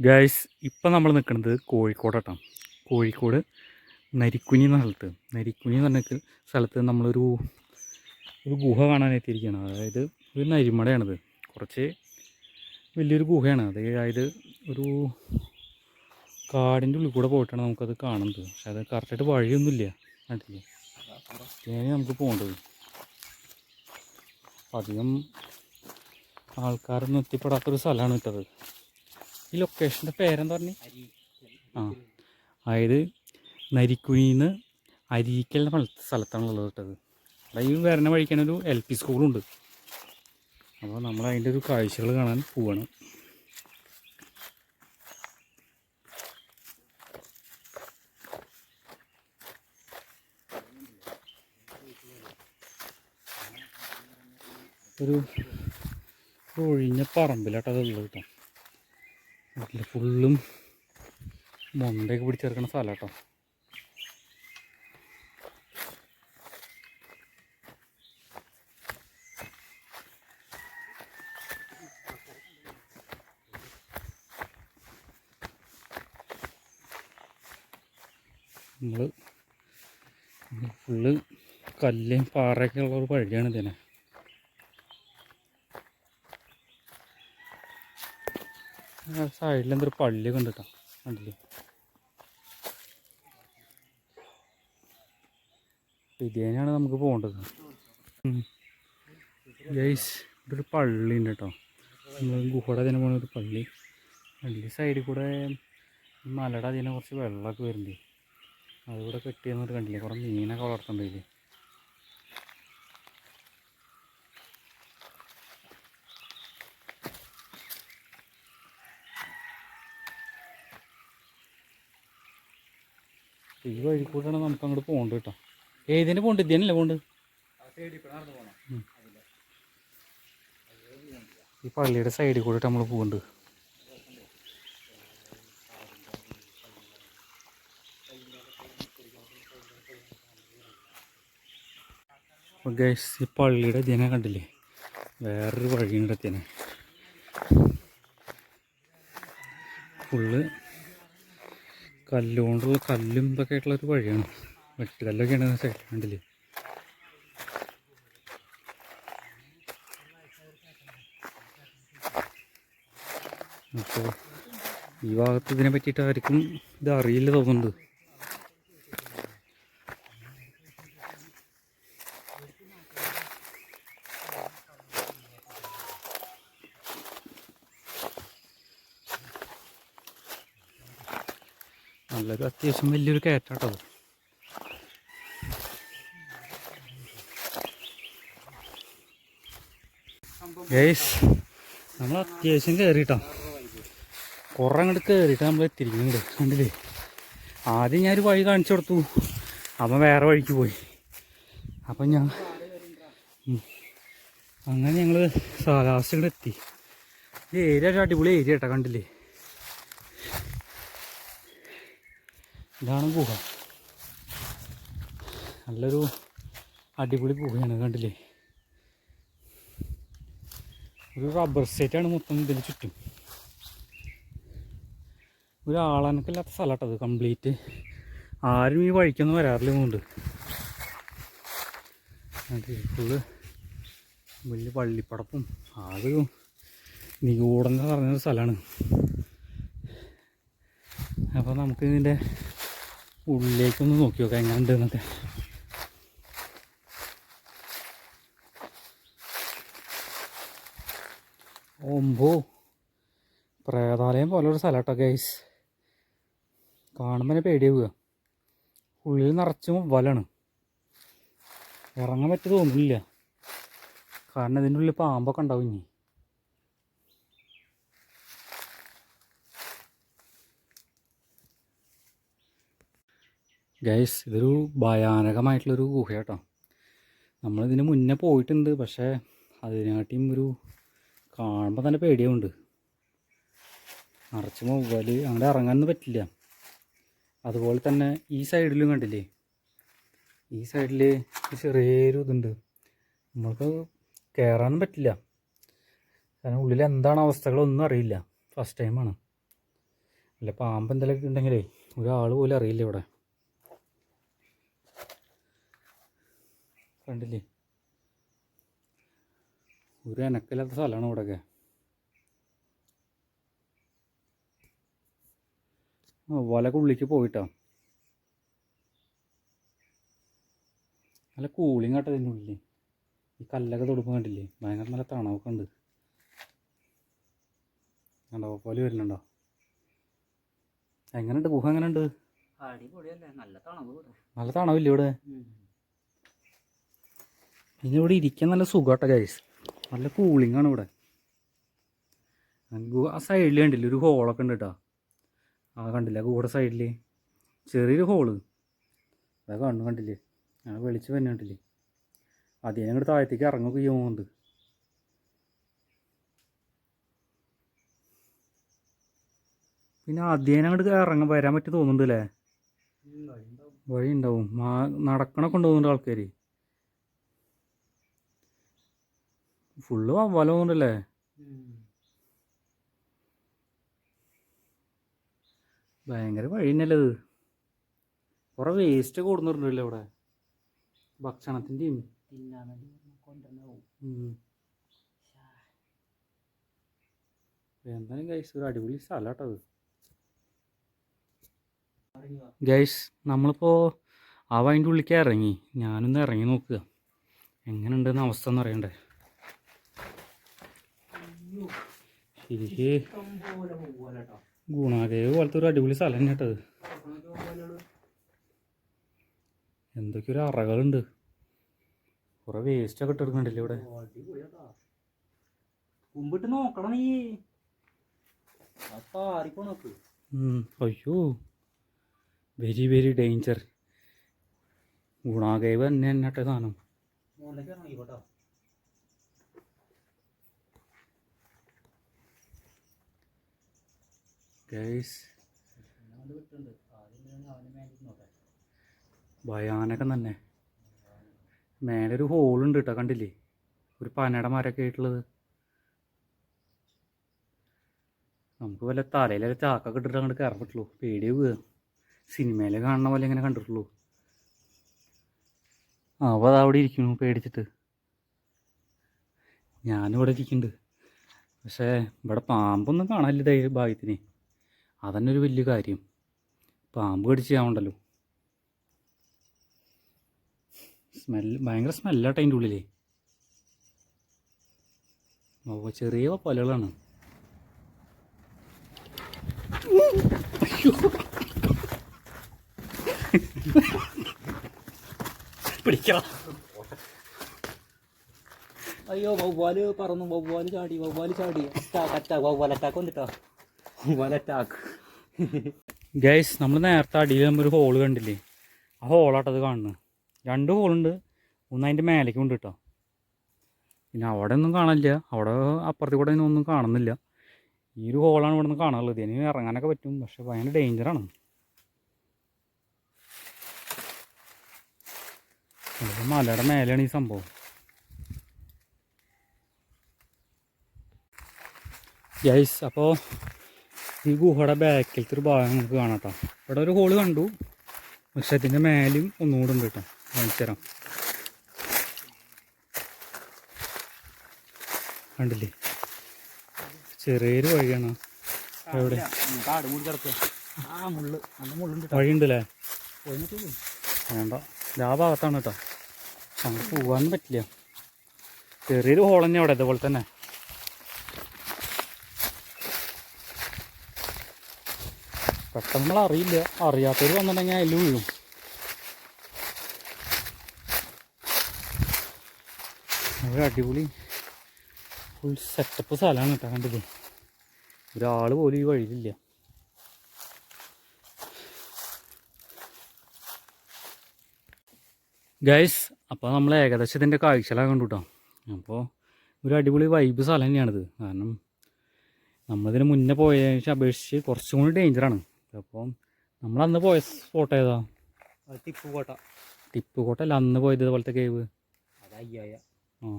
Guys ഇപ്പം നമ്മൾ നിൽക്കുന്നത് കോഴിക്കോടാട്ടോ. കോഴിക്കോട് നരിക്കുനി എന്ന സ്ഥലത്ത്. നരിക്കുനി എന്ന് പറഞ്ഞ സ്ഥലത്ത് നമ്മളൊരു ഒരു ഗുഹ കാണാൻ എത്തിയിരിക്കുകയാണ് അതായത് ഒരു നരിമടയാണിത്. കുറച്ച് വലിയൊരു ഗുഹയാണ്. അതായത് ഒരു കാടിന്റെ ഉള്ളിൽ കൂടെ പോയിട്ടാണ് നമുക്കത് കാണുന്നത്. പക്ഷെ അത് കറക്റ്റായിട്ട് വഴിയൊന്നുമില്ല. നാട്ടിൽ അങ്ങനെ നമുക്ക് പോകേണ്ടത്. അധികം ആൾക്കാരൊന്നും എത്തിപ്പെടാത്തൊരു സ്ഥലമാണ് ഇട്ടത്. ഈ ലൊക്കേഷന്റെ പേരെന്താ പറഞ്ഞു? ആ അതായത് നരിക്കുനിന്ന് അരീക്കൽ എന്ന സ്ഥലത്താണ് സ്ഥലത്താണുള്ളത് കേട്ടത് അവിടെ ഈ വരണ വഴിക്കാണ് ഒരു എൽ പി സ്കൂളുണ്ട് അപ്പോൾ നമ്മൾ അതിന്റെ ഒരു കാഴ്ചകൾ കാണാൻ പോവാണ്. ഒരു ഒഴിഞ്ഞ പറമ്പിലാട്ടോ അതുള്ളത് കേട്ടോ. വീട്ടിൽ ഫുള്ളും മൊണ്ടയൊക്കെ പിടിച്ചെടുക്കണ സ്ഥലം കേട്ടോ നമ്മൾ ഫുള്ള് കല്ലും പാറയൊക്കെ ഉള്ള ഒരു വഴിയാണ് ഇതിനെ സൈഡിൽ എന്തൊരു പള്ളിയൊക്കെ ഉണ്ട് കേട്ടോ കണ്ടില്ലേ? ഇതേനാണ് നമുക്ക് പോകേണ്ടത് ഗൈസ് ഇവിടെ ഒരു പള്ളി ഉണ്ട് കേട്ടോ ഗുഹയുടെ അതിനെ പോണ ഒരു പള്ളി. പള്ളി സൈഡിൽ കൂടെ മലയുടെ അതിനെ കുറച്ച് വെള്ളമൊക്കെ വരുന്നുണ്ട്. അതുകൂടെ കെട്ടിയെന്നിട്ട് കണ്ടില്ലേ? കുറേ മീനൊക്കെ വളർത്തുന്നുണ്ടില്ലേ ഈ വഴി കൂടെയാണ് നമുക്ക് അങ്ങോട്ട് പോകേണ്ടത് കേട്ടോ. ഏതിന് പോകണ്ട ഇതിനല്ലേ പോകണ്ട്? ഈ പള്ളിയുടെ സൈഡിൽ കൂടെ നമ്മൾ ഗൈസ് ഈ പള്ളിയുടെ ഇതിനെ കണ്ടില്ലേ? വേറൊരു വഴിയുണ്ട് ഫുള്ള് കല്ലുകൊണ്ടുള്ള കല്ലും ഇതൊക്കെ ആയിട്ടുള്ള ഒരു വഴിയാണ്. വെട്ടുകല്ലൊക്കെയാണ് സൈഡിൽ കണ്ടില്ലേ? അപ്പോൾ ഈ ഭാഗത്ത് ഇതിനെ പറ്റിയിട്ട് ആർക്കും ഇത് അറിയില്ല തോന്നുന്നുണ്ട്. നല്ലൊരു അത്യാവശ്യം വലിയൊരു കയറ്റാട്ടോ അത്. ഗേസ് നമ്മൾ അത്യാവശ്യം കയറിയിട്ടോ കുറേ അങ്ങോട്ട് കയറിയിട്ട് നമ്മൾ എത്തിരിക്കുന്നുണ്ട് കണ്ടില്ലേ? ആദ്യം ഞാനൊരു വഴി കാണിച്ചു കൊടുത്തു. അവൻ വേറെ വഴിക്ക് പോയി. അപ്പം ഞാൻ. അങ്ങനെ ഞങ്ങൾ ലാസ്റ്റ് ഇവിടെ എത്തി. ഏരിയ ഒരു അടിപൊളി ഏരിയ കേട്ടോ കണ്ടില്ലേ? ഇതാണ് ഗുഹ. നല്ലൊരു അടിപൊളി ഗുഹയാണ് കണ്ടില്ലേ? ഒരു റബ്ബർ സ്റ്റേറ്റാണ് മൊത്തം ഇതിന് ചുറ്റും. ഒരു ആളനക്കില്ലാത്ത സ്ഥലമാട്ടോ അത് കംപ്ലീറ്റ് ആരും ഈ വഴിക്കൊന്നും വരാറില്ലെന്നുണ്ട് ഫുള്ള് വലിയ പള്ളിപ്പടപ്പും ആകെ ഒരു നിഗൂഢം പറഞ്ഞൊരു സ്ഥലമാണ് അപ്പോൾ നമുക്ക് ഇതിന്റെ ഉള്ളിലേക്കൊന്ന് നോക്കി നോക്കാം എങ്ങനെയുണ്ട് എന്നൊക്കെ ഒമ്പോ പ്രേതാലയം പോലെ ഒരു സ്ഥലം കേട്ടോ ഗൈസ് കാണുമ്പോൾ പേടിയാവുക ഉള്ളിൽ നിറച്ചും വലാണ് ഇറങ്ങാൻ പറ്റി തോന്നുന്നില്ല കാരണം ഇതിന്റെ ഉള്ളിൽ പാമ്പൊക്കെ ഉണ്ടാവും ഇനി. ഗൈസ് ഇതൊരു ഭയാനകമായിട്ടുള്ളൊരു ഗുഹ കേട്ടോ നമ്മളിതിന് മുന്നേ പോയിട്ടുണ്ട് പക്ഷേ അതിനാട്ടിയും ഒരു കാണുമ്പോൾ തന്നെ പേടിയുണ്ട് നിറച്ച് മൊബൈൽ അങ്ങോട്ട് ഇറങ്ങാനൊന്നും പറ്റില്ല. അതുപോലെ തന്നെ ഈ സൈഡിലും കണ്ടില്ലേ? ഈ സൈഡിൽ ചെറിയൊരു ഇതുണ്ട്. നമ്മൾക്ക് കയറാനും പറ്റില്ല. കാരണം ഉള്ളിൽ എന്താണ് അവസ്ഥകളൊന്നും അറിയില്ല. ഫസ്റ്റ് ടൈമാണ് അല്ല പാമ്പ് എന്തെങ്കിലുമൊക്കെ ഉണ്ടെങ്കിലേ ഒരാൾ പോലും അറിയില്ല ഇവിടെ. കണ്ടില്ലേ? ഒരു അനക്കില്ലാത്ത സ്ഥലമാണ് ഇവിടെയൊക്കെ. വലക്ക് ഉള്ളിലേക്ക് പോയിട്ടാ? നല്ല കൂളിങ് ആട്ടോ ഇതിന്റെ ഉള്ളിൽ ഈ കല്ലൊക്കെ തൊടുമ്പോൾ കണ്ടില്ലേ? ഭയങ്കര നല്ല തണവൊക്കെ ഉണ്ട്. കണ്ടോ? പോലെ വരുന്നുണ്ടോ? എങ്ങനെയുണ്ട്? ഗുഹ എങ്ങനെയുണ്ട്? നല്ല തണവില്ലേ ഇവിടെ. പിന്നെ ഇവിടെ ഇരിക്കാൻ നല്ല സുഖമാട്ടോ ഗൈസ് നല്ല കൂളിംഗ് ആണ് ഇവിടെ. ആ സൈഡിൽ കണ്ടില്ല ഒരു ഹോളൊക്കെ ഉണ്ട് കേട്ടോ ആ കണ്ടില്ല കൂടെ സൈഡിൽ ചെറിയൊരു ഹോൾ അതൊക്കെ കണ്ടു കണ്ടില്ലേ? ഞാൻ വെളിച്ച് തന്നെ കണ്ടില്ലേ? അതിനെ അങ്ങോട്ട് താഴത്തേക്ക് ഇറങ്ങുക ചെയ്യുന്നുണ്ട് പിന്നെ അധ്യയനം അങ്ങോട്ട് ഇറങ്ങാൻ വരാൻ പറ്റി തോന്നുന്നുണ്ട് അല്ലേ വഴി ഉണ്ടാവും നടക്കണൊക്കെ ഉണ്ടാവുന്നുണ്ട് ആൾക്കാർ ഫുള്ള് തോന്നുന്നുണ്ടല്ലേ ഭയങ്കര വഴി തന്നെയല്ലേ ഇത്? കുറെ വേസ്റ്റ് കൊടുന്നിട്ടുണ്ടല്ലേ ഇവിടെ. ഭക്ഷണത്തിന്റെയും എന്തായാലും ഗൈസ് ഒരു അടിപൊളി സ്ഥലം കേട്ടോ അത് ഗൈസ് നമ്മളിപ്പോൾ ആ വൈന്റെ ഉള്ളിലേക്ക് ഇറങ്ങി. ഞാനൊന്ന് ഇറങ്ങി നോക്കുക. എങ്ങനെയുണ്ടെന്ന് അവസ്ഥ എന്ന് അറിയണ്ടേ ഗുണാദേവ് പോലത്തെ ഒരു അടിപൊളി സ്ഥലം തന്നെ കേട്ടത് എന്തൊക്കെയൊരു അറകളുണ്ട്. കുറെ വേസ്റ്റ് ഒക്കെ ഇട്ടെടുക്കണ്ടല്ലേ ഇവിടെ? മുമ്പിട്ട് നോക്കണം നീ. അയ്യോ. വെരി വെരി ഡേഞ്ചർ ഗുണാദേവ് തന്നെ തന്നെ കേട്ടോ സാധനം മുകളിലേക്ക് ഇറങ്ങി കേട്ടോ ഗൈസ് ഭയാനകം തന്നെ. മേലെ ഒരു ഹോളുണ്ട് കേട്ടോ കണ്ടില്ലേ? ഒരു പനയുടെ മരമൊക്കെ ആയിട്ടുള്ളത്. നമുക്ക് വല്ല തലയിലൊക്കെ ചാക്കൊക്കെ ഇട്ടിട്ട് അങ്ങോട്ട് കയറാൻ പറ്റുള്ളൂ. പേടി വീഴുക സിനിമയിൽ കാണുന്ന പോലെ ഇങ്ങനെ കണ്ടിട്ടുള്ളൂ. അത് അവിടെ ഇരിക്കുന്നു പേടിച്ചിട്ട്. ഞാനിവിടെ ഇരിക്കുന്നുണ്ട് പക്ഷേ ഇവിടെ പാമ്പൊന്നും കാണാനില്ല ഭാഗ്യത്തിന്. അതന്നെ ഒരു വലിയ കാര്യം. പാമ്പ് കടിച്ച് ചെയ്യാവുണ്ടല്ലോ സ്മെല്ല് ഭയങ്കര സ്മെല്ലാട്ടോ അതിന്റെ ഉള്ളിലേ. ഓ ചെറിയ പലകളാണ്. പിടിക്കണം അയ്യോ വവ്വാൽ പറന്നു വവ്വാൽ ചാടി വവ്വാൽ ചാടി. അറ്റാക്ക് അറ്റാക്ക് വവ്വാൽ അറ്റാക്ക് വന്നിട്ടോ. ഗൈസ് നമ്മൾ നേരത്തെ അടിയിൽ നമ്മൾ ഒരു ഹോൾ കണ്ടില്ലേ? ആ ഹോളാട്ടത് കാണുന്നത് രണ്ട് ഹോളുണ്ട് ഒന്ന് അതിന്റെ മേലേക്ക് ഉണ്ട് കേട്ടോ പിന്നെ അവിടെ ഒന്നും കാണില്ല. അവിടെ അപ്പുറത്ത് കൂടെ ഒന്നും കാണുന്നില്ല. ഈ ഒരു ഹോളാണ് ഇവിടെ നിന്ന് കാണാനുള്ളത്. ഇനി ഇറങ്ങാനൊക്കെ പറ്റും. പക്ഷെ ഭയങ്കര ഡേഞ്ചറാണ് മലയുടെ മേലെയാണ് ഈ സംഭവം. ഗൈസ് അപ്പോൾ ഈ ഗുഹയുടെ ബാക്കിലത്തെ ഒരു ഭാഗം നമുക്ക് കാണാം കേട്ടോ ഇവിടെ ഒരു ഹോൾ കണ്ടു. പക്ഷെ അതിന്റെ മേലും ഒന്നുകൂടെ ഉണ്ട് കേട്ടോ കാണിച്ചു കണ്ടില്ലേ? ചെറിയൊരു വഴിയാണ്. എവിടെ? വഴിയുണ്ടല്ലേ? വേണ്ട. ആ ഭാഗത്താണ് കേട്ടോ അങ്ങോട്ട് പോകാനും പറ്റില്ല. ചെറിയൊരു ഹോൾ തന്നെ അവിടെ ഇതുപോലെ തന്നെ. പെട്ടെന്ന് നമ്മൾ അറിയില്ല അറിയാത്തവർ വന്നിട്ടുണ്ടെങ്കിൽ അതിൽ വീഴും. ഒരു അടിപൊളി ഫുൾ സെറ്റപ്പ് സ്ഥലമാണ് കേട്ടോ കണ്ടത് ഒരാൾ പോലും ഈ വഴിയിലില്ല. ഗൈസ് അപ്പോൾ നമ്മൾ ഏകദേശം ഇതിന്റെ കാഴ്ചകളാണ് കണ്ടു കേട്ടോ അപ്പോൾ ഒരു അടിപൊളി വൈബ് സ്ഥലം തന്നെയാണിത്. കാരണം നമ്മളിതിന് മുന്നേ പോയതിനെ അപേക്ഷിച്ച് കുറച്ചും കൂടി ഡേഞ്ചറാണ് അപ്പോൾ നമ്മൾ അന്ന് പോയ സ്പോട്ട് ഏതാ? ടിപ്പ് കോട്ട ടിപ്പ് കോട്ട അല്ല അന്ന് പോയത് ഇതുപോലത്തെ കേവ് അതയ്യായ അയ്യായ ആ.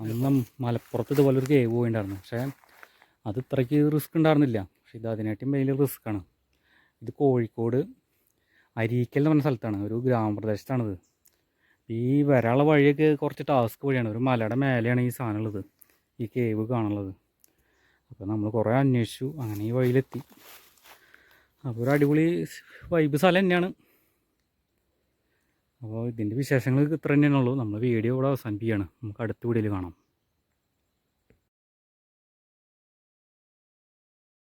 അന്ന് മലപ്പുറത്ത് ഇതുപോലെ ഒരു കേവ് പോയിണ്ടായിരുന്നു. പക്ഷേ അത് ഇത്രയ്ക്ക് റിസ്ക് ഉണ്ടായിരുന്നില്ല പക്ഷെ ഇത് അതിനായിട്ടും വലിയ റിസ്ക്കാണ് ഇത് കോഴിക്കോട് അരീക്കൽ എന്ന് പറഞ്ഞ സ്ഥലത്താണ്. ഒരു ഗ്രാമപ്രദേശത്താണിത്. ഈ വരാനുള്ള വഴിയൊക്കെ കുറച്ച് ടാസ്ക് വഴിയാണ്. ഒരു മലയുടെ മേലെയാണ് ഈ സാധനം ഉള്ളത് ഈ കേവ് കാണുള്ളത് അപ്പോൾ നമ്മൾ കുറേ അന്വേഷിച്ചു. അങ്ങനെ ഈ വഴിയിലെത്തി. അപ്പോൾ ഒരു അടിപൊളി വൈബ് സ്ഥലം തന്നെയാണ്. അപ്പോൾ ഇതിന്റെ വിശേഷങ്ങൾ ഇത്ര തന്നെയാണുള്ളൂ നമ്മൾ വീഡിയോ ഇവിടെ അവസാനിപ്പിക്കുകയാണ്. നമുക്ക് അടുത്ത വീഡിയോയിൽ കാണാം.